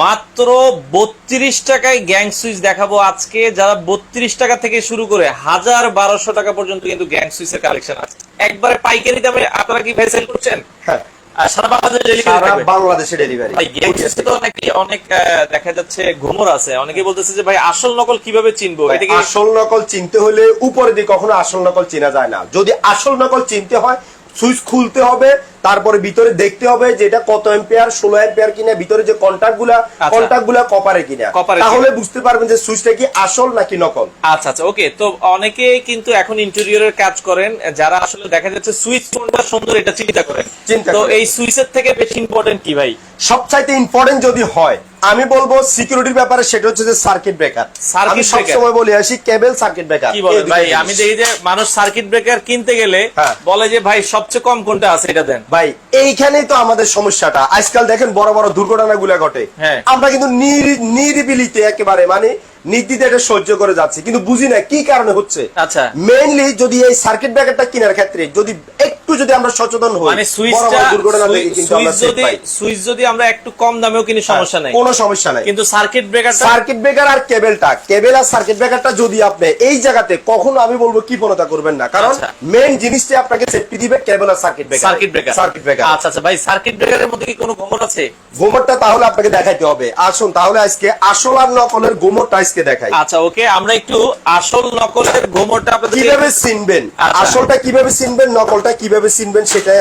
মাত্র বত্রিশ টাকায় গ্যাং সুইচ দেখাবো আজকে। যারা বত্রিশ টাকা থেকে শুরু করে হাজার বারোশো টাকা পর্যন্ত কিন্তু গ্যাং সুইচের কালেকশন আছে। একবারে পাইকারি দামে আপনারা কি ভাই সেল করছেন? হ্যাঁ। সারা বাংলাদেশে delivery সারা থাকবে? বাংলাদেশে ডেলিভারি ভাই গ্যাং সুইচে তো অনেক অনেক আহ, দেখা যাচ্ছে ঘুমর আছে। অনেকে বলতেছে যে ভাই আসল নকল কীভাবে চিনবো? এটা কি আসল নকল চিনতে হলে উপরে দিয়ে কখনো আসল নকল চেনা যায় না। যদি আসল নকল চিনতে হয় সুইচ খুলতে হবে তারপরে ভিতরে দেখতে হবে যে এটা কত এম্পিয়ার ষোলো এম্পিয়ার কিনা ভিতরে যে কন্ট্যাক্টগুলা আচ্ছা। কন্ট্যাক্টগুলা কপারে কিনা। কপারে তাহলে বুঝতে পারবেন যে সুইচটা কি আসল নাকি নকল। আচ্ছা আচ্ছা ওকে তো অনেকে কিন্তু এখন ইন্টেরিয়রের কাজ করেন যারা আসলে দেখা যাচ্ছে সুইচ কোনটা সুন্দর এটা চিন্তা করেন। চিন্তা তো এই সুইচের থেকে বেশি ইম্পর্টেন্ট কি ভাই? সবচাইতে ইম্পর্টেন্ট যদি হয় আমি বলব সিকিউরিটির ব্যাপারে সেটা হচ্ছে যে সার্কিট ব্রেকার আমি। সবসময় বলে আসি কেবল সার্কিট ব্রেকার কি বলেন ভাই? আমি দেখি যে মানুষ সার্কিট ব্রেকার কিনতে গেলে হ্যাঁ। বলে যে ভাই সবচেয়ে কম কোনটা আছে এটা দেন। ভাই এইখানেই তো আমাদের সমস্যাটা আজকাল দেখেন বড় বড় দুর্ঘটনা গুলা ঘটে হ্যাঁ। আমরা কিন্তু নিরি- নিরিবিলিতে একেবারে মানে নীতিতে এটা সহ্য করে যাচ্ছি কিন্তু বুঝি না কি কারণে হচ্ছে। আচ্ছা। মেইনলি যদি এই সার্কিট ব্রেকারটা কেনার ক্ষেত্রে যদি একটু যদি আমরা সচেতন হই মানে সুইচটা দুর্ঘটনা থেকে কিন্তু আমরা যদি সুইচ যদি আমরা একটু কম দামেও কিনি সমস্যা নাই। কোনো সমস্যা নাই। কিন্তু সার্কিট ব্রেকারটা সার্কিট ব্রেকার আর কেবলটা কেবল আর সার্কিট ব্রেকারটা যদি আপনি এই জায়গাতে কখনো আমি বলব কি পনতা করবেন না কারণ আচ্ছা। মেইন জিনিসটা আপনাকে সেফটি দিবে কেবল আর circuit breaker circuit breaker circuit breaker আচ্ছা আচ্ছা ভাই সার্কিট ব্রেকারের মধ্যে কি কোনো ঘুমট আছে? গোমরটা তাহলে আপনাকে দেখাইতে হবে। আসুন তাহলে আজকে আসল আর নকলের গোমরটা আজকে দেখাই। আচ্ছা ওকে আমরা একটু আসল নকলের ঘুমটটা আপনাদের কীভাবে চিনবেন? আচ্ছা। আসলটা কীভাবে চিনবেন নকলটা কীভাবে চিনবেন সেটাই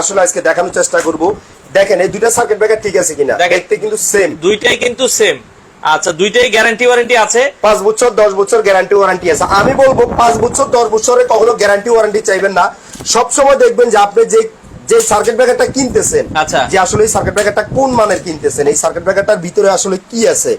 আসলে আজকে দেখানোর চেষ্টা করব। দেখেন এই দুইটা সার্কিট ব্রেকার ঠিক আছে কিনা? দেখতে কিন্তু সেম দুইটাই কিন্তু সেম আচ্ছা দুইটাই গ্যারান্টি ওয়ারেন্টি আছে? পাঁচ বছর দশ বছর গ্যারান্টি ওয়ারেন্টি আছে। আমি বলব পাঁচ বছর দশ বছরে কখনো গ্যারান্টি ওয়ারেন্টি চাইবেন না। সবসময় দেখবেন যে আপনি যে যে সার্কিট ব্রেকারটা কিনতেছেন আচ্ছা। যে আসলে এই সার্কিট ব্রেকারটা কোন মানের কিনতেছেন এই সার্কিট ব্রেকারটার ভিতরে আসলে কি আছে?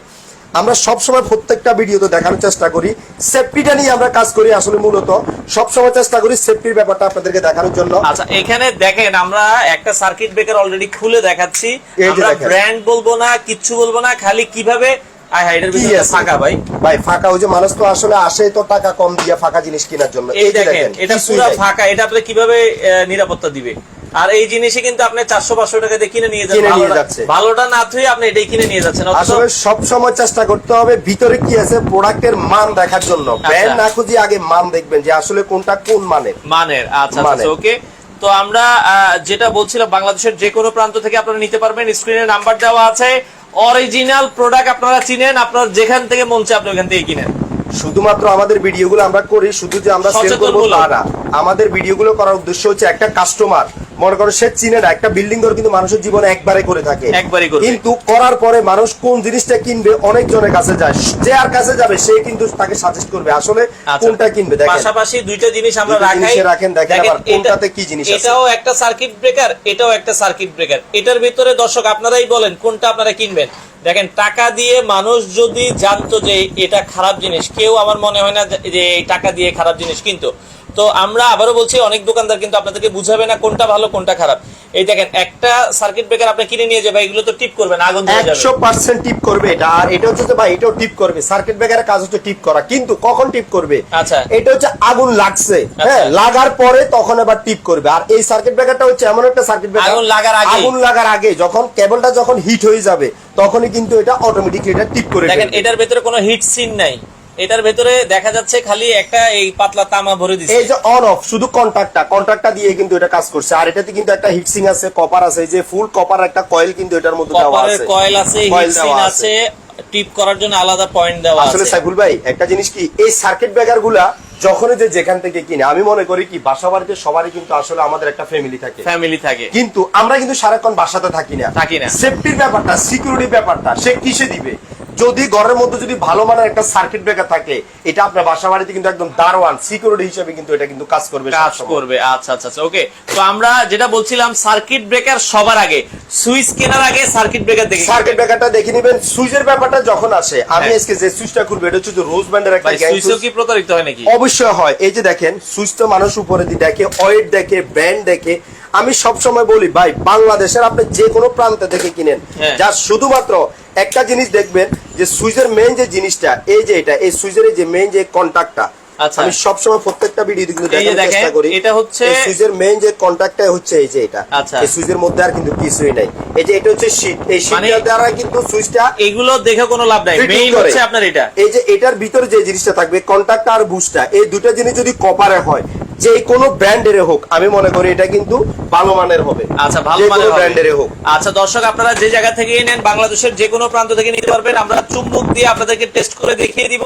আমরা সবসময় প্রত্যেকটা ভিডিওতে দেখানোর চেষ্টা করি। সেফটিটা নিয়ে আমরা কাজ করি আসলে মূলত। সবসময় চেষ্টা করি সেফটির ব্যাপারটা আপনাদেরকে দেখানোর জন্য। আচ্ছা এখানে দেখেন আমরা একটা সার্কিট ব্রেকার অলরেডি খুলে দেখাচ্ছি। আমরা ব্র্যান্ড বলব না কিচ্ছু বলব না খালি কীভাবে? ফাঁকা ভাই। ভাই ফাঁকা। ওই যে মানুষ তো আসলে আসে তো টাকা কম দিয়ে ফাঁকা জিনিস কেনার জন্য। এই দেখেন এটা কিছুই পুরো ফাঁকা। এটা আপনি কীভাবে নিরাপত্তা দিবে? আর এই জিনিসই কিন্তু আপনি চারশো পাঁচশো টাকা দিয়ে কিনে নিয়ে যাচ্ছেন ভালোটা- যাচ্ছে। ভালোটা না থুয়ে আপনি এটাই কিনে নিয়ে যাচ্ছেন। আসলে সব সময় চেষ্টা করতে হবে ভিতরে কি আছে প্রোডাক্টের মান দেখার জন্য। ব্র্যান্ড না খুঁজে আগে মান দেখবেন যে আসলে কোনটা কোন মানের। মানের আচ্ছা আচ্ছা ওকে তো আমরা আহ, যেটা বলছিলাম বাংলাদেশের যে কোনো প্রান্ত থেকে আপনারা নিতে পারবেন। স্ক্রিনে নাম্বার দেওয়া আছে। অরিজিনাল প্রোডাক্ট আপনারা চিনেন আপনার যেখান থেকে মন চায় আপনি ওখান থেকে কিনেন। শুধুমাত্র আমাদের ভিডিওগুলো আমরা করি শুধু যে আমরা সেল করব। তা না। আমাদের ভিডিওগুলো করার উদ্দেশ্য হচ্ছে একটা কাস্টমার মনে করো সে চিনে না একটা বিল্ডিং ঘর কিন্তু মানুষের জীবনে একবারে করে থাকে। কিন্তু করার পরে মানুষ কোন জিনিসটা কিনবে অনেক জনের কাছে যায়। যে আর কাছে যাবে সে কিন্তু তাকে সাজেস্ট করবে আসলে আচ্ছা। কোনটা কিনবে দেখেন। পাশাপাশি দুইটা জিনিস আমরা রাখাই। রাখেন, দেখেন আবার কোনটাতে কি জিনিস আছে। এটাও একটা সার্কিট ব্রেকার এটাও একটা সার্কিট ব্রেকার এটার ভিতরে দর্শক আপনারাই বলেন কোনটা আপনারা কিনবেন। দেখেন, টাকা দিয়ে মানুষ যদি জানতো যে এটা খারাপ জিনিস, কেউ আমার মনে হয় না যে এই টাকা দিয়ে খারাপ জিনিস কিনতো। তো আমরা আবারও বলছি অনেক দোকানদার কিন্তু আপনাদেরকে বুঝাবে না কোনটা ভালো কোনটা খারাপ। এই দেখেন একটা সার্কিট ব্রেকার আপনি কিনে নিয়ে যাবে এগুলো তো টিপ করবেন আগুন ধরে যাবে। একশো পার্সেন্ট টিপ করবে এটা। আর এটা হচ্ছে যে ভাই এটাও টিপ করবে। সার্কিট ব্রেকারের কাজ হচ্ছে টিপ করা। কিন্তু কখন টিপ করবে? আচ্ছা। এটা হচ্ছে আগুন লাগছে। আচ্ছা। হ্যাঁ লাগার পরে তখন আবার টিপ করবে। আর এই সার্কিট ব্রেকারটা হচ্ছে এমন একটা সার্কিট ব্রেকার আগুন লাগার আগেই। আগুন লাগার আগে যখন কেবলটা যখন হিট হয়ে যাবে তখনই কিন্তু এটা অটোমেটিকলি এটা টিপ করে দেখেন এটার ভেতরে কোনো হিট সিন নাই। এটার ভেতরে দেখা যাচ্ছে খালি একটা এই পাতলা তামা ভরে দিচ্ছে এই যে অন অফ শুধু কন্ট্যাক্টটা কন্ট্যাক্টটা দিয়ে কিন্তু এটা কাজ করছে। আর এটাতে কিন্তু একটা হিটসিং আছে কপার আছে এই যে ফুল কপার একটা কয়েল কিন্তু এটার মধ্যে দেওয়া কপারের আছে। কয়েল আছে Coil হিট দেওয়া আছে টিপ করার জন্য আলাদা পয়েন্ট দেওয়া আছে। আসলে সাইফুল ভাই একটা জিনিস কি এই সার্কিট ব্রেকারগুলা যখনই যে যেখান থেকে কিনে আমি মনে করি কি বাসা বাড়িতে সবারই কিন্তু আসলে আমাদের একটা ফ্যামিলি থাকে। ফ্যামিলি থাকে। কিন্তু আমরা কিন্তু সারাক্ষণ বাসাতে থাকি না। থাকি না। সেফটির ব্যাপারটা সিকিউরিটি ব্যাপারটা সে কিসে দিবে? যদি ঘরের মধ্যে যদি ভালো মানের একটা সার্কিট ব্রেকার থাকে এটা আপনার বাসা বাড়িতে কিন্তু একদম দারোয়ান। সিকিউরিটি হিসেবে কিন্তু এটা কিন্তু কাজ করবে কাজ করবে আচ্ছা আচ্ছা আচ্ছা ওকে তো আমরা যেটা বলছিলাম সার্কিট ব্রেকার সবার আগে। সুইচ কেনার আগে সার্কিট ব্রেকার দেখে সার্কিট ব্রেকারটা দেখে নিবেন। সুইচের ব্যাপারটা যখন আসে আমি হ্যাঁ। আজকে যে সুইচটা খুলবো এটা হচ্ছে রোজ ব্যান্ডের একটা গ্যাং সুইচও কি প্রতারিত হয় নাকি? অবশ্যই হয়। এই যে দেখেন সুইচ তো মানুষ উপরে দিয়ে দেখে ওয়েট দেখে ব্র্যান্ড দেখে আমি সব সময় বলি ভাই বাংলাদেশের আপনি যে কোনো প্রান্ত থেকে কিনেন। হ্যাঁ। যা শুধুমাত্র একটা জিনিস দেখবেন যে সুইচের মেইন যে জিনিসটা এই যে এটা এই সুইচের এই যে মেইন যে কন্টাক্টটা আচ্ছা। আমি সবসময় প্রত্যেকটা ভিডিওতে কিন্তু দেখানোর চেষ্টা করি। এটা হচ্ছে- এই মেইন যে কন্ট্যাক্টটা হচ্ছে এই যে এটা। আচ্ছা। এই সুইচের মধ্যে আর কিন্তু কিছুই নাই। এই যে এটা হচ্ছে শীট এই শীটটা মানে- দ্বারা কিন্তু সুইচটা এগুলো দেখে কোনো লাভ নাই। মেইন হচ্ছে আপনার এটা। এই যে এটার ভিতরে যে জিনিসটা থাকবে কন্ট্যাক্ট আর বুস্টটা এই দুটো জিনিস যদি কপারে হয় যে কোনো ব্র্যান্ডের হোক আমি মনে করি এটা কিন্তু ভালো মানের হবে। আচ্ছা ভালো যে মানে ব্র্যান্ডের হোক। আচ্ছা দর্শক আপনারা যে জায়গা থেকে নেন বাংলাদেশের যে কোনো প্রান্ত থেকে নিতে পারবেন। আমরা চুম্বক দিয়ে আপনাদেরকে টেস্ট করে দেখিয়ে দিব।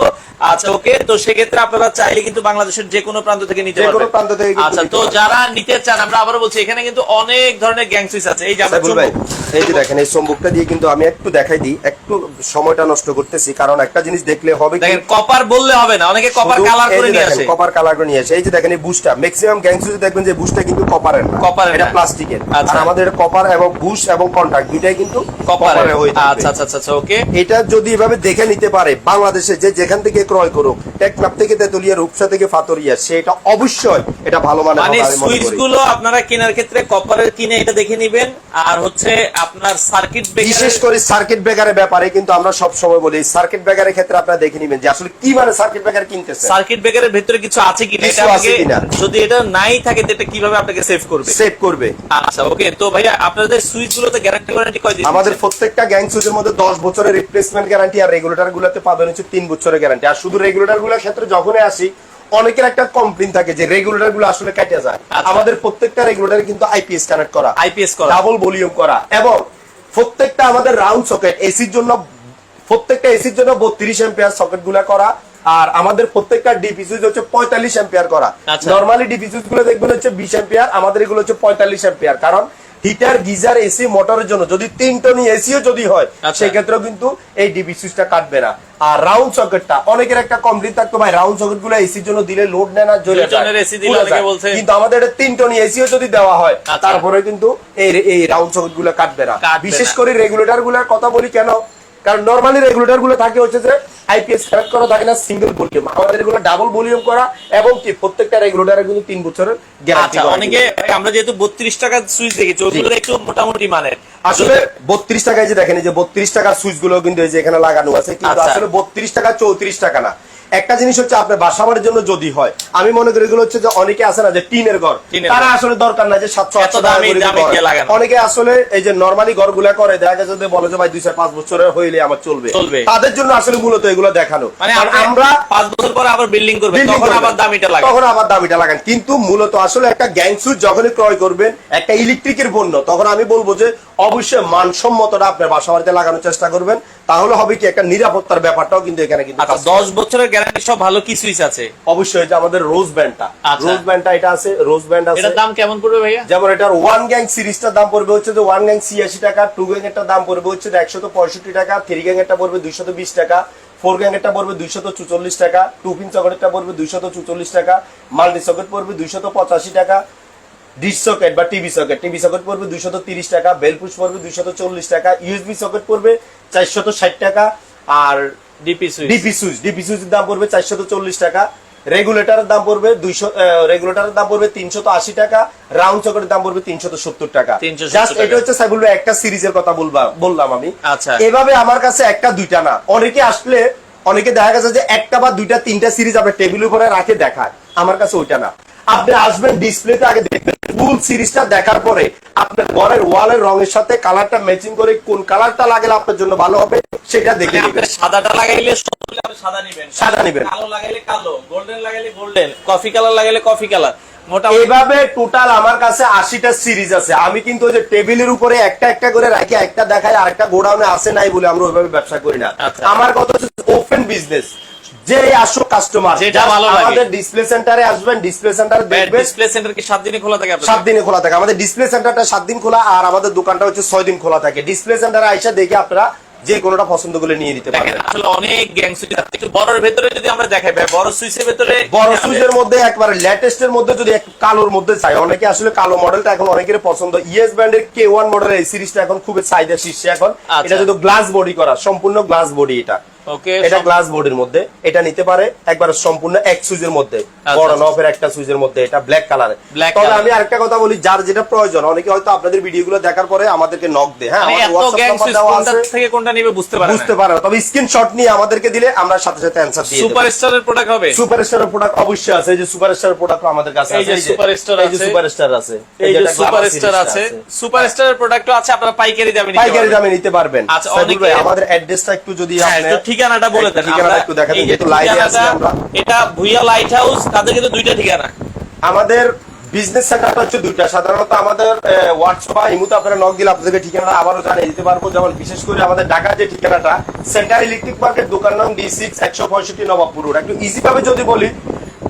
আচ্ছা ওকে তো সেক্ষেত্রে আপনারা চাইলে কিন্তু বাংলাদেশের যে কোনো প্রান্ত থেকে নিতে যে কোনো পারবেন। প্রান্ত থেকে আচ্ছা তো যারা নিতে চান আমরা আবারও বলছি এখানে কিন্তু অনেক ধরনের গ্যাং সুইচ আছে। এই যে আমরা এই যে দেখেন এই সম্মুখটা দিয়ে কিন্তু আমি একটু দেখাই দিই একটু সময়টা নষ্ট করতেছি কারণ একটা জিনিস দেখলে হবে দেখেন কপার বললে হবে না অনেকে কপার কালার করে নিয়ে আসে। কপার কালার করে নিয়ে আসে। এই যে দেখেন এই বুশটা। ম্যাক্সিমাম গ্যাংসুজে দেখবেন যে বুশটা কিন্তু কপারের না। কপারের এটা প্লাস্টিকের আচ্ছা। আর আমাদের কপার এবং বুশ এবং কন্টাক্ট দুইটাই কিন্তু কপার কপারের হয়ে থাকবে আচ্ছা আচ্ছা আচ্ছা ওকে এটা যদি এভাবে দেখে নিতে পারে বাংলাদেশে যে যেখান থেকে ক্রয় করুক টেকনাপ থেকে তেতুলিয়া রূপসা থেকে ফাতরিয়া সেটা অবশ্যই এটা ভালো মানে মনে সুইচগুলো আপনারা কেনার ক্ষেত্রে কপারের কিনে এটা দেখে নিবেন আর হচ্ছে আপনার সার্কিট ব্রেকার বিশেষ করে সার্কিট ব্রেকারের ব্যাপারে কিন্তু আমরা সব সময় বলি সার্কিট ব্রেকারের ক্ষেত্রে আপনারা দেখে নেবেন যে আসলে কি মানে সার্কিট ব্রেকার কিনতেছে। সার্কিট ব্রেকারের ভিতরে কিছু আছে কিনা? এটা আপনাকে কিনা। যদি এটা নাই থাকে এটা কীভাবে আপনাকে সেভ করবে? সেভ করবে। আচ্ছা ওকে তো ভাইয়া আপনাদের সুইচ গুলোতে গ্যারান্টি ওয়ারেন্টি কয় দিন আমাদের প্রত্যেকটা গ্যাং সুইচের মধ্যে দশ বছরের রিপ্লেসমেন্ট গ্যারান্টি আর রেগুলেটর গুলোতে পাবেন হচ্ছে তিন বছরের গ্যারান্টি আর শুধু রেগুলেটরগুলোর ক্ষেত্রে যখনই আসি অনেকের একটা কমপ্লেন থাকে যে রেগুলেটরগুলো আসলে কেটে যায়। আচ্ছা। আমাদের প্রত্যেকটা রেগুলেটর কিন্তু আইপিএস কানেক্ট করা আইপিএস করা। ডাবল ভলিউম করা এবং প্রত্যেকটা আমাদের রাউন্ড সকেট এসির জন্য প্রত্যেকটা এসির জন্য বত্রিশ এম্পিয়ার সকেটগুলা করা আর আমাদের প্রত্যেকটা সুইচ হচ্ছে পঁয়তাল্লিশ এম্পিয়ার করা আচ্ছা। নর্মালি ডিপি সুইচগুলো দেখবেন হচ্ছে বিশ এম্পিয়ার আমাদের এগুলো হচ্ছে পঁয়তাল্লিশ এম্পিয়ার কারণ হিটার গিজার এসি মোটরের জন্য যদি তিন টনি এসিও যদি হয় আচ্ছা। সেই ক্ষেত্রেও কিন্তু এই ডিপি সুইচটা কাটবে না আর রাউন্ড সকেটটা অনেকের একটা কমপ্লিট থাকতো ভাই রাউন্ড সকেটগুলো এসির জন্য দিলে লোড নেয় না জ্বলে যায়। কিন্তু আমাদের এটা তিন টনি এসিও যদি দেওয়া হয় আচ্ছা। তারপরে কিন্তু এই এই রাউন্ড সকেটগুলো কাটবে না বিশেষ করে রেগুলেটরগুলোর কথা বলি কেন কারণ নর্মালি রেগুলেটরগুলো থাকে হচ্ছে যে আইপিএস কানেক্ট করা থাকে না সিঙ্গেল ভলিউম আমাদের এগুলো ডাবল ভলিউম করা এবং কি প্রত্যেকটা রেগুলেটরে কিন্তু তিন বছরের গ্যারান্টি আছে অনেকে আমরা যেহেতু বত্রিশ টাকার সুইচ দেখি ওগুলো একটু মোটামুটি মানের। আসলে বত্রিশ টাকায় যে দেখেন এই যে বত্রিশ টাকার সুইচগুলো কিন্তু এই যে এখানে লাগানো আছে কিন্তু আচ্ছা। আসলে বত্রিশ টাকা চৌত্রিশ টাকা না। একটা জিনিস হচ্ছে আপনার বাসা বাড়ির জন্য যদি হয় আমি মনে করি এগুলো হচ্ছে যে অনেকে আছে না যে টিনের ঘর। তারা আসলে দরকার না যে সাতশো আটশো টাকা ঘর। অনেকে আসলে এই যে নর্মালি ঘরগুলা করে দেখা গেছে যে বলে যে ভাই দুই চার পাঁচ বছরের হইলে আমার চলবে। তাদের জন্য আসলে মূলত এগুলো দেখানো। মানে আমরা পাঁচ বছর পরে আবার বিল্ডিং করবেন তখন আবার দামিটা লাগে তখন আবার দামিটা লাগান। কিন্তু মূলত আসলে একটা গ্যাং সুইচ যখনই ক্রয় করবেন একটা ইলেকট্রিকের পণ্য তখন আমি বলব যে অবশ্যই মানসম্মতটা আপনার বাসা বাড়িতে লাগানোর চেষ্টা করবেন। তাহলে হবে কি একটা নিরাপত্তার ব্যাপারটাও কিন্তু এখানে কিন্তু আচ্ছা কাজ করবে। দশ বছরের গ্যারান্টি সব ভালো কি সুইচ আছে অবশ্যই যে আমাদের রোজ ব্যান্ডটা আচ্ছা। রোজ ব্যান্ডটা এটা আছে রোজ ব্যান্ড আছে এটার দাম কেমন পড়বে ভাইয়া যেমন এটার ওয়ান গ্যাং সিরিজটার দাম পড়বে হচ্ছে যে ওয়ান গ্যাং ছিয়াশি টাকা টু গ্যাং এর দাম পড়বে হচ্ছে একশত পঁয়ষট্টি টাকা থ্রি গ্যাং এরটা পড়বে দুইশত বিশ টাকা ফোর গ্যাং এরটা পড়বে দুইশত চুচল্লিশ টাকা টু পিন সকেটটা পড়বে দুইশত চুচল্লিশ টাকা মাল্টি সকেট পড়বে দুইশত পঁচাশি টাকা ডিশ সকেট বা টিভি সকেট টিভি সকেট পড়বে দুইশত তিরিশ টাকা বেল পুশ পড়বে দুইশত চল্লিশ টাকা ইউএসবি সকেট পড়বে চারশত ষাট টাকা আর DP switch DP switch DP সুইচের দাম পড়বে চারশত চল্লিশ টাকা। রেগুলেটরের দাম পড়বে দুইশো রেগুলেটরের দাম পড়বে তিনশত আশি টাকা রাউন্ড চকের দাম পড়বে তিনশত সত্তর টাকা। 370 জাস্ট এটা হচ্ছে সাইবুল একটা সিরিজের কথা বলবা বললাম আমি। আচ্ছা। এভাবে আমার কাছে একটা দুইটা না। অনেকে আসলে অনেকে দেখা গেছে যে একটা বা দুইটা তিনটা সিরিজ আপনার টেবিলের উপরে রাখে দেখায়। আমার কাছে ওইটা না। আপনি আসবেন ডিসপ্লেতে আগে দেখবেন ফুল সিরিজটা দেখার পরে আপনার ঘরের ওয়ালের রঙের সাথে কালারটা ম্যাচিং করে কোন কালারটা লাগালে আপনার জন্য ভালো হবে সেটা দেখে মানে নেবেন। সাদাটা লাগাইলে সাদা নিবেন। সাদা নিবেন। কালো লাগাইলে কালো গোল্ডেন লাগাইলে গোল্ডেন কফি কালার লাগাইলে কফি কালার এভাবে টোটাল আমার কাছে আশিটা সিরিজ আছে। আমি কিন্তু ওই যে টেবিলের উপরে একটা একটা করে রাখি একটা দেখাই আরেকটা গোডাউনে আসে নাই বলে আমরা ওইভাবে ব্যবসা করি না। আচ্ছা। আমার কথা হচ্ছে ওপেন বিজনেস যে কাস্টমার যেটা ভালো লাগে। আমাদের ডিসপ্লে সেন্টারে আসবেন ডিসপ্লে সেন্টারে দেখবেন। ডিসপ্লে সেন্টার কি দিনে খোলা থাকে আপনাদের? দিনে খোলা থাকে। আমাদের ডিসপ্লে সেন্টারটা দিন খোলা আর আমাদের দোকানটা হচ্ছে দিন খোলা থাকে। ডিসপ্লে সেন্টারে আইসা দেখে আপনারা যে কোনোটা পছন্দ করে নিয়ে নিতে পারবেন। আসলে অনেক গ্যাং সুইচ আছে। একটু বড়র ভেতরে যদি আমরা দেখাই ভাই বড় সুইচের ভেতরে বড় সুইচের মধ্যে একবারে লেটেস্টের মধ্যে যদি একটু কালোর মধ্যে চাই অনেকে আসলে কালো মডেলটা এখন অনেকের পছন্দ। ইএস ব্র্যান্ডের কে ওয়ান মডেলের এই সিরিজটা এখন খুবই চাহিদা শীর্ষে এখন। আচ্ছা। এটা যদি গ্লাস বডি করা সম্পূর্ণ গ্লাস বডি এটা। এটা গ্লাস বোর্ডের মধ্যে। এটা নিতে পারে একবার সম্পূর্ণ এক সুইচের মধ্যে। আচ্ছা, বড়। নফের একটা সুইচের মধ্যে। এটা ব্ল্যাক কালারে তবে আমি আরেকটা কথা বলি যার যেটা প্রয়োজন অনেকে হয়তো আপনাদের ভিডিওগুলো দেখার পরে আমাদেরকে নক দেয়। হ্যাঁ মানে আছে। থেকে কোনটা নিবে বুঝতে পারে বুঝতে পারে তবে স্ক্রিনশট নিয়ে আমাদেরকে দিলে আমরা সাথে সাথে অ্যান্সার দিয়ে সুপারস্টারের প্রোডাক্ট হবে। সুপারস্টারের প্রোডাক্ট অবশ্যই আছে। এই যে সুপারস্টার প্রোডাক্ট আমাদের কাছে এই যে সুপারস্টার এই যে সুপারস্টার আছে। এই যে সুপারস্টার আছে। সুপারস্টারের প্রোডাক্টও আছে আপনারা পাইকারি দামে নিতে পাইকারি পারবেন। দামে নিতে পারবেন। আচ্ছা, আমাদের অ্যাড্রেসটা একটু যদি হ্যাঁ, আপনি ঠিকানাটা বলে দেন। ঠিকানাটা একটু দেখা দেন যেহেতু লাইভে আছি আমরা। এটা ভুইয়া লাইট হাউস তাদের কিন্তু দুইটা ঠিকানা। আমাদের বিজনেস সেন্টারটা হচ্ছে দুইটা। সাধারণত আমাদের হোয়াটসঅ্যাপ বা ইমুতে আপনারা নক দিলে আপনাদেরকে ঠিকানাটা আবারও জানিয়ে দিতে পারব। যেমন বিশেষ করে আমাদের ঢাকার যে ঠিকানাটা সেন্টার ইলেকট্রিক মার্কেট দোকান নাম ডি সিক্স একশো পঁয়ষট্টি নবাবপুর রোড একটু ইজি ভাবে যদি বলি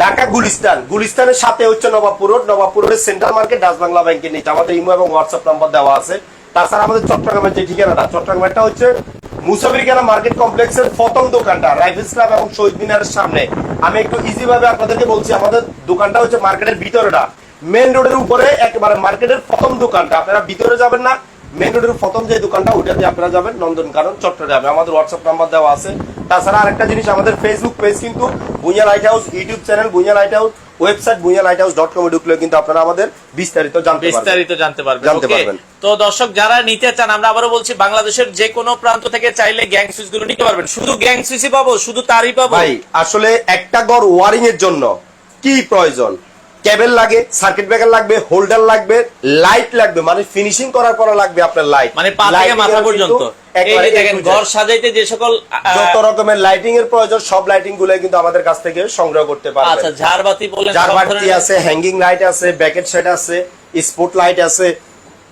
ঢাকা গুলিস্তান। গুলিস্তানের সাথে হচ্ছে নবাবপুর রোড নবাবপুর রোডের সেন্ট্রাল মার্কেট ডাচ বাংলা ব্যাংকের নিচে। আমাদের ইমো এবং হোয়াটসঅ্যাপ নাম্বার দেওয়া আছে। তাছাড়া আমাদের চট্টগ্রামের যে ঠিকানাটা, চট্টগ্রামেরটা হচ্ছে মুসাফিরখানা মার্কেট কমপ্লেক্সের প্রথম দোকানটা, রাইফেলস ক্লাব এবং শহীদ মিনারের সামনে। আমি একটু ইজি ভাবে আপনাদেরকে বলছি, আমাদের দোকানটা হচ্ছে মার্কেটের ভিতরেটা। মেন রোডের উপরে একেবারে মার্কেটের প্রথম দোকানটা। আপনারা ভিতরে যাবেন না মেন রোডের প্রথম যে দোকানটা ওইটাতে আপনারা যাবেন নন্দন কারণ চট্টগ্রামে। আমাদের হোয়াটসঅ্যাপ নাম্বার দেওয়া আছে। তাছাড়া আরেকটা জিনিস, আমাদের ফেসবুক পেজ কিন্তু Bhuiya light house YouTube channel Bhuiya light house website Bhuiya light house dot কমে ঢুকলে কিন্তু আপনারা আমাদের বিস্তারিত জানতে বিস্তারিত জানতে পারবেন জানতে পারবেন। তো দর্শক যারা নিতে চান আমরা আবারও বলছি বাংলাদেশের যে কোনো প্রান্ত থেকে চাইলে গ্যাং সুইচগুলো নিতে পারবেন। শুধু গ্যাং সুইচই পাবো শুধু তারই পাবো? ভাই আসলে একটা ঘর ওয়ারিং এর জন্য কি প্রয়োজন? কেবল লাগে সার্কিট ব্রেকার লাগবে হোল্ডার লাগবে লাইট লাগবে মানে ফিনিশিং করার পর লাগবে আপনার লাইট মানে পা থেকে মাথা পর্যন্ত। দেখেন ঘর সাজাইতে যে সকল যত রকমের লাইটিং এর প্রয়োজন সব লাইটিংগুলো কিন্তু আমাদের কাছ থেকে সংগ্রহ করতে আচ্ছা ঝাড়বাতি বলেন ধরনের- আছে হ্যাঙ্গিং লাইট আছে ব্যাকেট সেট আছে স্পট লাইট আছে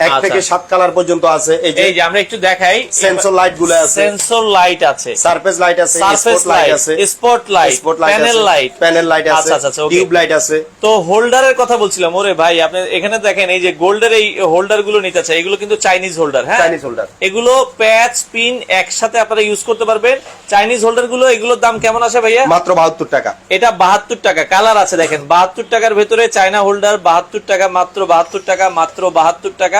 এক আচ্ছা। থেকে সাত কালার পর্যন্ত আছে। এই যে আমরা একটু দেখাই। সেন্সর লাইটগুলো আছে। সেন্সর লাইট আছে। সারফেস লাইট আছে সারফেস লাইট আছে। Spot light spot light panel light panel light আছে আচ্ছা, আচ্ছা, আচ্ছা, টিউব লাইট আছে। তো হোল্ডারের কথা বলছিলাম ওরে ভাই আপনি এখানে দেখেন এই যে গোল্ডের এই হোল্ডারগুলো নিতে চাই এগুলো কিন্তু চাইনিজ হোল্ডার হ্যাঁ? চাইনিজ হোল্ডার এগুলো প্যাচ পিন একসাথে আপনারা ইউজ করতে পারবেন। চাইনিজ হোল্ডারগুলো এগুলোর দাম কেমন আছে ভাইয়া? মাত্র বাহাত্তর টাকা। এটা বাহাত্তর টাকা কালার আছে দেখেন বাহাত্তর টাকার ভেতরে চায়না হোল্ডার বাহাত্তর টাকা মাত্র বাহাত্তর টাকা মাত্র বাহাত্তর টাকা।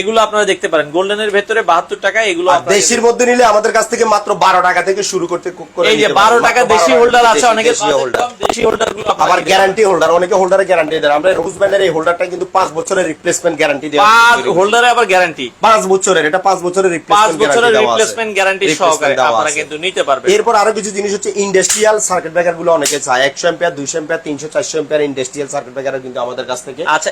এগুলো আপনারা দেখতে পারেন। গোল্ডেনের ভেতরে বাহাত্তর টাকা এগুলো দেশির মধ্যে নিলে আমাদের কাছ থেকে মাত্র বারো টাকা থেকে শুরু করতে এই যে বারো টাকা দেশি হোল্ডার আছে অনেকে দেশি হোল্ডার। গুলো আবার গ্যারান্টি হোল্ডার অনেকে হোল্ডারে গ্যারান্টি দেন। আমরা রোজ ব্যান্ডের এই হোল্ডারটা কিন্তু পাঁচ বছরের রিপ্লেসমেন্ট গ্যারান্টি দেওয়া হোল্ডারে আবার গ্যারান্টি পাঁচ বছরের এটা পাঁচ বছরের রিপ্লেসমেন্ট বছরের রিপ্লেসমেন্ট গ্যারান্টি সহকারে আপনারা কিন্তু নিতে পারবেন। এরপর আরও কিছু জিনিস হচ্ছে ইন্ডাস্ট্রিয়াল সার্কিট ব্রেকারগুলো অনেকে চায়। একশো এম্পিয়ার দুইশো এম্পিয়ার তিনশো চারশো এম্পিয়ার ইন্ডাস্ট্রিয়াল সার্কিট ব্রেকার কিন্তু আমাদের কাছ থেকে আচ্ছা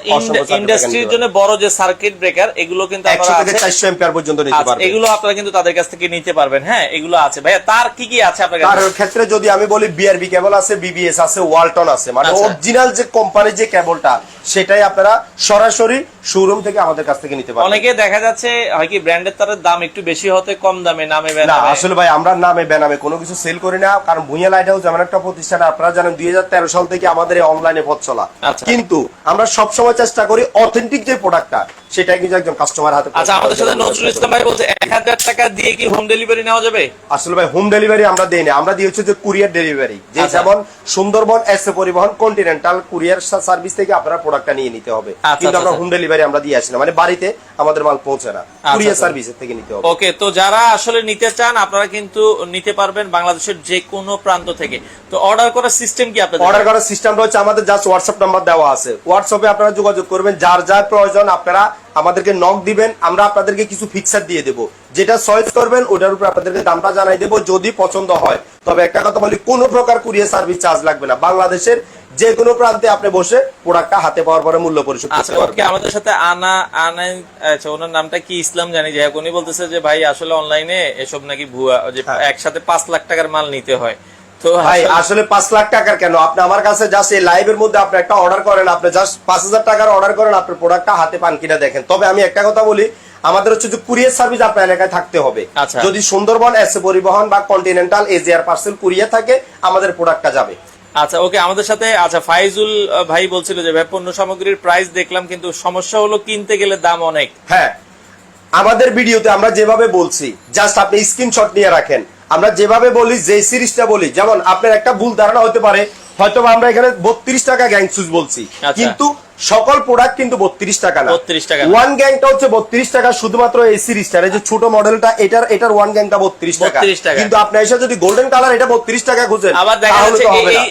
ইন্ডাস্ট্রির জন্য বড় যে সার্কিট ব্রেকার এগুলো কিন্তু থেকে পর্যন্ত নিতে আচ্ছা, পারবেন। এগুলো আপনারা কিন্তু তাদের কাছ থেকে নিতে পারবেন। হ্যাঁ এগুলো আছে। ভাইয়া তার কি কি আছে আপনার তার ক্ষেত্রে যদি আমি বলি বিআরবি কেবল আছে বিবিএস আছে ওয়ালটন আছে। মানে আচ্ছা। অরিজিনাল যে কোম্পানির যে কেবলটা সেটাই আপনারা সরাসরি শোরুম থেকে আমাদের কাছ থেকে নিতে পারবেন। অনেকে দেখা যাচ্ছে হয় কি ব্র্যান্ডের তারের দাম একটু বেশি হতে কম দামে নামে না আসলে ভাই আমরা নামে বেনামে কোনো কিছু সেল করি না কারণ ভুঁইয়া লাইট হাউস এমন একটা প্রতিষ্ঠান আপনারা জানেন দুই হাজার তেরো সাল থেকে আমাদের এই অনলাইনে পথ চলা। আচ্ছা। কিন্তু আমরা সবসময় চেষ্টা করি অথেন্টিক যে প্রোডাক্টটা সেটা কিন্তু একজন কাস্টমার হাতে আচ্ছা আমাদের সাথে নজরুল ইসলাম ভাই বলছে এক হাজার টাকা দিয়ে কি হোম ডেলিভারি নেওয়া যাবে? আসলে ভাই হোম ডেলিভারি আমরা দিই না আমরা দিই হচ্ছে যে কুরিয়ার ডেলিভারি যে আচ্ছা। যেমন Sundarban S Paribahan continental courier service থেকে আপনারা প্রোডাক্টটা নিয়ে নিতে হবে। আচ্ছা, কিন্তু আমরা আচ্ছা। হোম ডেলিভারি আমরা দিয়ে আসি না মানে বাড়িতে আমাদের মাল পৌঁছে না। কুরিয়ার আচ্ছা। সার্ভিসের থেকে নিতে হবে। ওকে তো যারা আসলে নিতে চান আপনারা কিন্তু নিতে পারবেন বাংলাদেশের যে কোনো প্রান্ত থেকে। তো অর্ডার করার সিস্টেম কি আপনাদের? অর্ডার করার সিস্টেমটা হচ্ছে আমাদের জাস্ট হোয়াটসঅ্যাপ নাম্বার দেওয়া আছে। হোয়াটসঅ্যাপে আপনারা যোগাযোগ করবেন। যার যার প্রয়োজন আপনারা আমাদেরকে নক দিবেন আমরা আপনাদেরকে কিছু ফিক্সার দিয়ে দেবো। যেটা চয়েস করবেন ওটার উপর আপনাদেরকে দামটা জানাই দেবো যদি পছন্দ হয়। তবে একটা কথা বলি কোনো প্রকার কুরিয়ার সার্ভিস চার্জ লাগবে না। বাংলাদেশের যে কোনো প্রান্তে আপনি বসে প্রোডাক্টটা হাতে পাওয়ার পরে মূল্য পরিশোধ আচ্ছা করতে পারবেন। ওকে আমাদের সাথে আনা আনা আচ্ছা ওনার নামটা কি? ইসলাম জানি। যাই হোক উনি বলতেছে যে ভাই আসলে অনলাইনে এসব নাকি ভুয়া যে হ্যাঁ। একসাথে পাঁচ লাখ টাকার মাল নিতে হয়। তো ভাই আসলে- পাঁচ লাখ টাকার কেন? আপনি আমার কাছে জাস্ট এই লাইভের মধ্যে আপনি একটা অর্ডার করেন আপনি জাস্ট পাঁচ হাজার টাকার অর্ডার করেন আপনার প্রোডাক্টটা হাতে পান কিনা দেখেন। তবে আমি একটা কথা বলি আমাদের হচ্ছে যে কুরিয়ার সার্ভিস আপনার এলাকায় থাকতে হবে। আচ্ছা। যদি সুন্দরবন এস পরিবহন বা কন্টিনেন্টাল এজিআর পার্সেল কুরিয়ার থাকে আমাদের প্রোডাক্টটা যাবে। আচ্ছা ওকে আমাদের সাথে আচ্ছা ফাইজুল ভাই বলছিল যে ভাই পণ্য সামগ্রীর প্রাইস দেখলাম কিন্তু সমস্যা হলো কিনতে গেলে দাম অনেক। হ্যাঁ আমাদের ভিডিওতে আমরা যেভাবে বলছি জাস্ট আপনি স্ক্রিনশট নিয়ে রাখেন। আমরা যেভাবে বলি যে সিরিজটা বলি যেমন আপনার একটা ভুল ধারণা হতে পারে হয়তো আমরা এখানে বত্রিশ টাকা গ্যাং সুজ বলছি। আচ্ছা। কিন্তু সকল প্রোডাক্ট কিন্তু বত্রিশ টাকা না। 32 টাকা ওয়ান গ্যাংটা হচ্ছে বত্রিশ টাকা শুধুমাত্র এই সিরিজটার এই যে ছোট মডেলটা এটার এটার ওয়ান গ্যাংটা বত্রিশ টাকা। 32 টাকা। কিন্তু আপনি এসে যদি গোল্ডেন কালার এটা বত্রিশ টাকা খুঁজেন আবার দেখা যাচ্ছে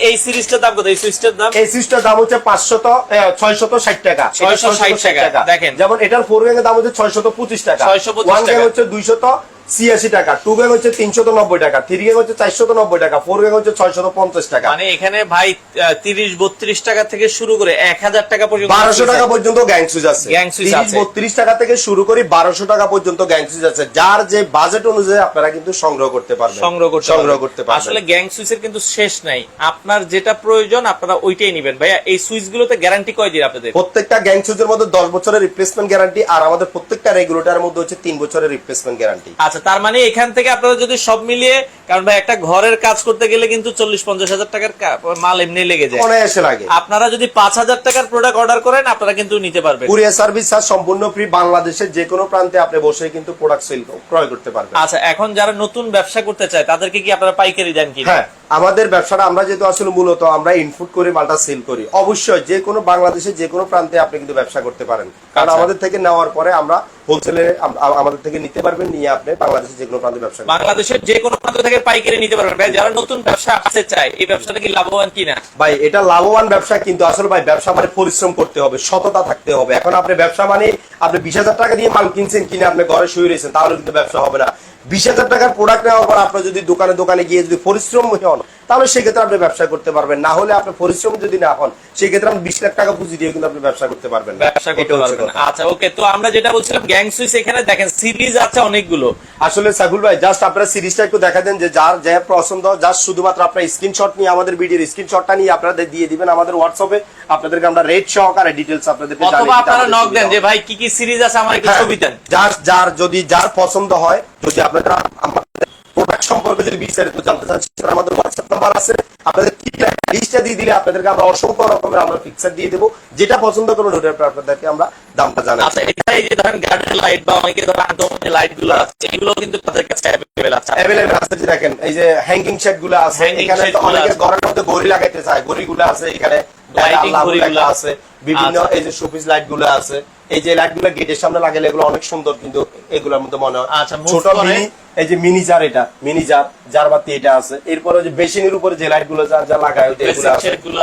এই- সিরিজটার দাম কত এই সুইচটার দাম? এই সিরিজটার দাম হচ্ছে পাঁচশত ছয়শত ষাট টাকা। এটা 660 টাকা, দেখেন। যেমন এটার ফোর গ্যাং এর দাম হচ্ছে ছয়শত পঁচিশ টাকা। 625 ওয়ান গ্যাং হচ্ছে দুইশত ছিয়াশি টাকা টু গ্যাং হচ্ছে তিনশত নব্বই টাকা থ্রি গ্যাং হচ্ছে চারশত নব্বই টাকা ফোর গ্যাং হচ্ছে ছয়শত পঞ্চাশ টাকা। মানে এখানে ভাই তিরিশ বত্রিশ টাকা থেকে শুরু করে এক হাজার টাকা পর্যন্ত বারোশো টাকা পর্যন্ত গ্যাং সুইচ আছে। গ্যাং সুইচ আছে। বত্রিশ টাকা থেকে শুরু করি বারোশো টাকা পর্যন্ত গ্যাং সুইচ আছে যার যে বাজেট অনুযায়ী আপনারা কিন্তু সংগ্রহ করতে পারবেন। সংগ্রহ করতে সংগ্রহ করতে পারবেন। আসলে গ্যাং সুইচের কিন্তু শেষ নাই। আপনার যেটা প্রয়োজন আপনারা ওইটাই নেবেন। ভাইয়া এই সুইচ গুলোতে গ্যারান্টি কয় দিন আপনাদের? প্রত্যেকটা গ্যাং সুইচের মধ্যে দশ বছরের রিপ্লেসমেন্ট গ্যারান্টি আর আমাদের প্রত্যেকটা রেগুলেটরের মধ্যে হচ্ছে তিন বছরের রিপ্লেসমেন্ট গ্যারান্টি আচ্ছা তার মানে এখান থেকে আপনারা যদি সব মিলিয়ে কারণ ভাই একটা ঘরের কাজ করতে গেলে কিন্তু চল্লিশ পঞ্চাশ হাজার টাকার মাল এমনি লেগে যায়। অনায়াসে লাগে। আপনারা যদি পাঁচ হাজার টাকার প্রোডাক্ট অর্ডার করেন আপনারা কিন্তু নিতে পারবেন। কুরিয়ার সার্ভিস আর সম্পূর্ণ ফ্রি বাংলাদেশের যে কোনো প্রান্তে আপনি বসে কিন্তু প্রোডাক্ট সেল ক্রয় করতে পারবেন। আচ্ছা এখন যারা নতুন ব্যবসা করতে চায় তাদেরকে কি আপনারা পাইকারি দেন কি হ্যাঁ আমাদের ব্যবসাটা আমরা যেহেতু আসলে মূলত আমরা ইনপুট করে মালটা সেল করি অবশ্যই যে কোনো বাংলাদেশের যে কোনো প্রান্তে আপনি কিন্তু ব্যবসা করতে পারেন। কারণ আচ্ছা। আমাদের থেকে নেওয়ার পরে আমরা হোলসেলে আমাদের থেকে নিতে পারবেন নিয়ে আপনি বাংলাদেশের যে কোনো প্রান্তে ব্যবসা বাংলাদেশের যে কোনো প্রান্ত থেকে পাইকারি নিতে পারবেন। ভাই, যারা নতুন ব্যবসা আসতে চায়, এই ব্যবসাটা কি লাভবান কিনা? ভাই, এটা লাভবান ব্যবসা, কিন্তু আসলে ভাই, ব্যবসা মানে পরিশ্রম করতে হবে, সততা থাকতে হবে। এখন আপনি ব্যবসা মানে আপনি বিশ হাজার টাকা দিয়ে মাল কিনছেন, কিনে আপনি ঘরে শুয়ে রয়েছেন, তাহলে কিন্তু ব্যবসা হবে না। বিশ হাজার টাকার প্রোডাক্ট নেওয়ার পর আপনি যদি দোকানে দোকানে গিয়ে যদি পরিশ্রম হন তাহলে সেক্ষেত্রে আপনি ব্যবসা করতে পারবেন। না হলে আপনি পরিশ্রম যদি না হন সেক্ষেত্রে আপনি বিশ লাখ টাকা পুঁজি দিয়ে কিন্তু আপনি ব্যবসা করতে পারবেন ব্যবসা করতে পারবেন আচ্ছা ওকে তো আমরা যেটা বলছিলাম গ্যাং সুইচ এখানে দেখেন সিরিজ আছে অনেকগুলো। আসলে সাগুল ভাই জাস্ট আপনারা সিরিজটা একটু দেখা দেন যে যার যে পছন্দ জাস্ট শুধুমাত্র আপনার স্ক্রিনশট নিয়ে আমাদের ভিডিওর স্ক্রিনশটটা নিয়ে আপনাদের দিয়ে দিবেন আমাদের হোয়াটসঅ্যাপে আপনাদেরকে আমরা রেট সহকারে ডিটেলস আপনাদেরকে অথবা আপনারা নক দেন যে ভাই কি কি সিরিজ আছে আমার একটু হ্যাঁ, ছবি দেন। যার যার যদি যার পছন্দ হয় যদি আপনারা আমাদের প্রোডাক্ট সম্পর্কে যদি বিস্তারিত জানতে চান সেটা আমাদের হোয়াটসঅ্যাপ নাম্বার আছে। আপনাদের কি লিস্টটা দিয়ে দিলে আপনাদেরকে আমরা অসংখ্য রকমের আমরা ফিক্সার দিয়ে দেবো। যেটা পছন্দ করুন ওটার আপনাদেরকে আমরা দামটা জানাই। আচ্ছা এটা এই যে ধরেন গার্ডেন লাইট বা অনেকে ধরেন আন্তঃ লাইটগুলো আছে এগুলো কিন্তু তাদের কাছে অ্যাভেলেবেল আছে। অ্যাভেলেবল আছে যে দেখেন এই যে হ্যাঙ্গিং সেটগুলো আছে এখানে অনেকে ঘরের মধ্যে গড়ি লাগাইতে চায় গড়ি গুলো আছে এখানে। আছে বিভিন্ন। এই যে শোপিস লাইটগুলো আছে এই যে লাইটগুলো গেটের সামনে লাগালে এগুলো অনেক সুন্দর কিন্তু এগুলোর মধ্যে মনে হয়। আচ্ছা, ছোট মিনি এই যে মিনি জার এটা মিনি জার জার বাতি এটা আছে। এরপরে যে বেসিনের উপরে যে লাইটগুলো যা যা লাগায় এগুলো আছে। সেটগুলো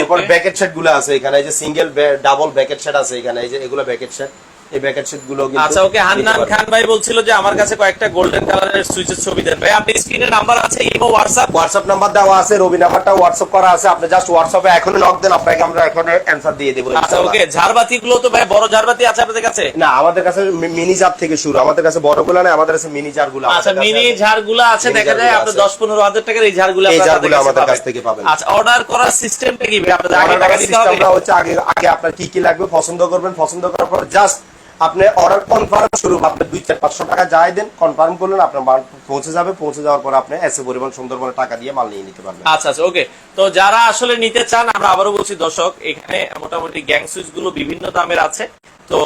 এরপর ব্যাকেট সেটগুলো আছে এখানে এই যে সিঙ্গেল ডাবল ব্যাকেট সেট আছে এখানে এই যে এগুলো ব্যাকেট সেট এই ব্যাকেট সেটগুলো আচ্ছা ওকে হান্নান খান ভাই বলছিল যে আমার কাছে কয়েকটা গোল্ডেন কালারের সুইচের ছবি দেন। ভাই আপনি স্ক্রিনে নাম্বার আছে ইমো হোয়াটসঅ্যাপ হোয়াটসঅ্যাপ নাম্বার দেওয়া আছে রবি নাম্বারটা হোয়াটসঅ্যাপ করা আছে। আপনি জাস্ট হোয়াটসঅ্যাপে এখনই নক দেন আপনাকে আমরা এখন অ্যান্সার দিয়ে দেবো আচ্ছা ওকে ঝাড়বাতি গুলো তো ভাই বড় ঝাড়বাতি আছে আপনাদের কাছে? না আমাদের কাছে মিনি জার থেকে শুরু। আমাদের কাছে বড়গুলো নেই আমাদের কাছে মিনি জারগুলো আচ্ছা মিনি আছে। ঝাড়গুলো আছে দেখা যায় আপনি। দশ পনেরো হাজার টাকার এই আপনারা ঝাড়গুলো আমাদের কাছ থেকে পাবেন। আচ্ছা অর্ডার করার সিস্টেমটা কি ভাই? আপনাদের আগে টাকা দিতে হবে। হচ্ছে আগে আগে আপনার কি কি লাগবে পছন্দ করবেন পছন্দ করার পর জাস্ট আপনি অর্ডার কনফার্ম শুরু, আপনি দুই চার পাঁচশো টাকা যাই দেন কনফার্ম করলেন, আপনার মাল পৌঁছে যাবে, পৌঁছে যাওয়ার পর আপনি এসে পরিমাণ সুন্দরবনে টাকা দিয়ে মাল নিয়ে নিতে পারবেন। আচ্ছা আচ্ছা ওকে তো যারা আসলে নিতে চান, আমরা আবারও বলছি, দর্শক, এখানে মোটামুটি গ্যাং সুইচগুলো বিভিন্ন দামের আছে। তো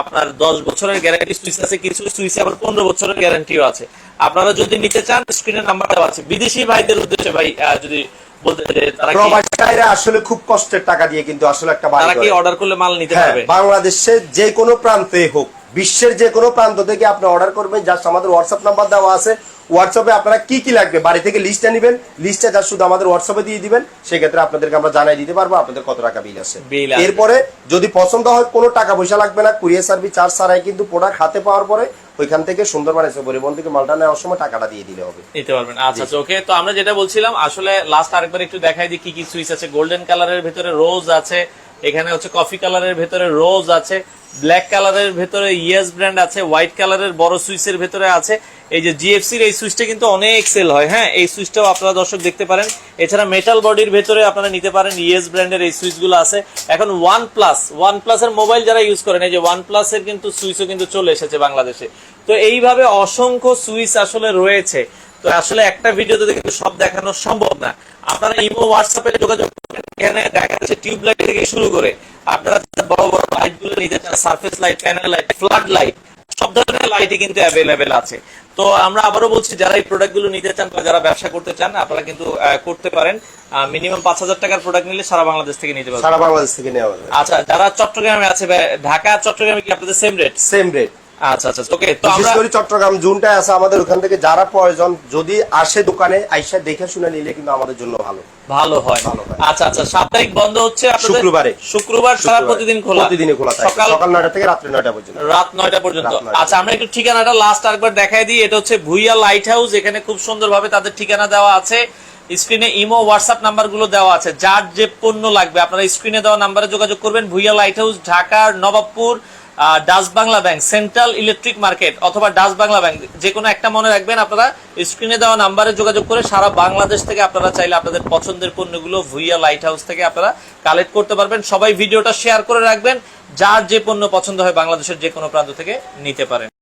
আপনার দশ বছরের গ্যারান্টি সুইচ আছে, কিছু সুইচে আবার পনেরো বছরের গ্যারান্টিও আছে। আপনারা যদি নিতে চান স্ক্রিনে নাম্বার দেওয়া আছে। বিদেশি ভাইদের উদ্দেশ্যে ভাই যদি প্রবাসীরা আসলে খুব কষ্টের টাকা দিয়ে কিন্তু আসলে একটা বাড়ি তারা কি অর্ডার করলে মাল নিতে হ্যাঁ পারবে? বাংলাদেশের যে কোনো প্রান্তে হোক বিশ্বের যে কোনো প্রান্ত থেকে আপনি অর্ডার করবেন। যার আমাদের হোয়াটসঅ্যাপ নাম্বার দেওয়া আছে। হোয়াটসঅ্যাপে আপনারা কি কি লাগবে? বাড়ি থেকে লিস্টটা নেবেন। লিস্টটা জাস্ট শুধু আমাদের হোয়াটসঅ্যাপে দিয়ে দিবেন। সেক্ষেত্রে আপনাদেরকে আমরা জানাই দিতে পারব আপনাদের কত টাকা বিল আছে। এরপরে যদি পছন্দ হয় কোনো টাকা পয়সা লাগবে না কুরিয়ার সার্ভিস চার্জ ছাড়াই কিন্তু প্রোডাক্ট হাতে পাওয়ার পরে ওইখান থেকে সুন্দরবন এসে পরিবহন থেকে মালটা নেওয়ার সময় টাকাটা দিয়ে দিলে হবে। নিতে পারবেন। আচ্ছা আচ্ছা ওকে তো আমরা যেটা বলছিলাম আসলে লাস্ট আরেকবার একটু দেখাই দিই কি কি সুইচ আছে। গোল্ডেন কালারের ভিতরে রোজ আছে এখানে হচ্ছে কফি কালারের ভেতরে রোজ আছে ব্ল্যাক কালারের ভেতরে ইয়েস ব্র্যান্ড আছে হোয়াইট কালারের বড় সুইচের ভেতরে আছে। এই যে জিএফসির এই সুইচটা কিন্তু অনেক সেল হয় হ্যাঁ? এই সুইচটাও আপনারা দর্শক দেখতে পারেন। এছাড়া মেটাল বডির ভেতরে আপনারা নিতে পারেন ইয়েস ব্র্যান্ডের এই সুইচগুলো আছে। এখন ওয়ান প্লাস ওয়ান প্লাসের মোবাইল যারা ইউজ করেন, এই যে ওয়ান প্লাসের কিন্তু সুইচও কিন্তু চলে এসেছে বাংলাদেশে। তো এইভাবে অসংখ্য সুইচ আসলে রয়েছে। তো আসলে একটা ভিডিওতে কিন্তু সব দেখানো সম্ভব না। আপনারা ইমো হোয়াটসঅ্যাপে যোগাযোগ করবেন এখানে দেখা যাচ্ছে টিউব লাইট থেকে শুরু করে আপনারা বড় বড় লাইটগুলো নিতে চান surface light panel light flood light সব ধরনের লাইটই কিন্তু অ্যাভেলেবেল আছে। তো আমরা আবারও বলছি যারা এই প্রোডাক্টগুলো নিতে চান বা যারা ব্যবসা করতে চান আপনারা কিন্তু করতে পারেন। মিনিমাম পাঁচ হাজার টাকার প্রোডাক্ট নিলে সারা বাংলাদেশ থেকে নিতে পারবেন। সারা বাংলাদেশ থেকে নেওয়া যাবে। আচ্ছা যারা চট্টগ্রামে আছে ঢাকা চট্টগ্রামে কি আপনাদের সেম রেট সেম রেট আচ্ছা আচ্ছা ওকে তো বিশেষ আমরা করে চট্টগ্রাম জুনটা আছে আমাদের ওখান থেকে যারা প্রয়োজন যদি আসে দোকানে আইসা দেখে শুনে নিলে কিন্তু আমাদের জন্য ভালো। ভালো হয়। ভালো। আচ্ছা আচ্ছা সাপ্তাহিক বন্ধ হচ্ছে শুক্রবারে। শুক্রবার সারা প্রতিদিন খোলা? প্রতিদিনই খোলা থাকে। সকাল সকাল নয়টা থেকে রাত্রি নয়টা পর্যন্ত। রাত নয়টা পর্যন্ত। আচ্ছা আমরা একটু ঠিকানাটা লাস্ট আরেকবার দেখাই দিই। এটা হচ্ছে ভুইয়া লাইট হাউস এখানে খুব সুন্দরভাবে তাদের ঠিকানা দেওয়া আছে। স্ক্রিনে ইমো হোয়াটসঅ্যাপ নাম্বারগুলো দেওয়া আছে। যার যে পণ্য লাগবে আপনারা স্ক্রিনে দেওয়া নাম্বারে যোগাযোগ করবেন। ভুইয়া লাইট হাউস ঢাকার Nawabpur Dutch Bangla bank central electric market অথবা ডাচ বাংলা ব্যাংক যে কোনো একটা মনে রাখবেন আপনারা স্ক্রিনে দেওয়া নাম্বারে যোগাযোগ করে সারা বাংলাদেশ থেকে আপনারা চাইলে আপনাদের পছন্দের পণ্যগুলো ভুইয়া লাইট হাউস থেকে আপনারা কালেক্ট করতে পারবেন। সবাই ভিডিওটা শেয়ার করে রাখবেন। যার যে পণ্য পছন্দ হয় বাংলাদেশের যে কোনো প্রান্ত থেকে নিতে পারেন।